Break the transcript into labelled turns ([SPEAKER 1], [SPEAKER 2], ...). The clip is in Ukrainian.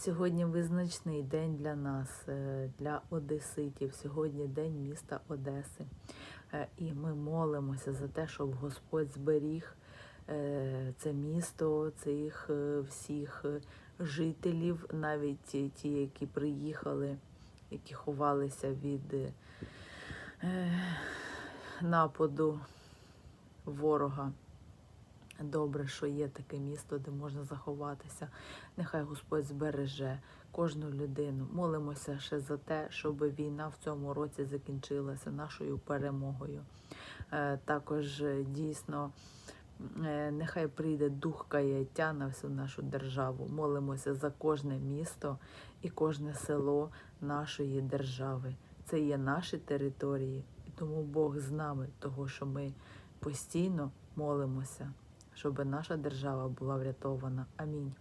[SPEAKER 1] Сьогодні визначний день для нас, е, для одеситів. Сьогодні день міста Одеси. Е, І ми молимося за те, щоб Господь зберіг е, це місто, цих всіх жителів, навіть ті, які приїхали, які ховалися від нападу ворога. Добре, що є таке місто, де можна заховатися. Нехай Господь збереже кожну людину. Молимося ще за те, щоб війна в цьому році закінчилася нашою перемогою. Е, Також е, дійсно е, нехай прийде дух каяття на всю нашу державу. Молимося за кожне місто і кожне село нашої держави. Це є наші території, і тому Бог з нами, того що ми постійно молимося, щоб наша держава була врятована. Амінь.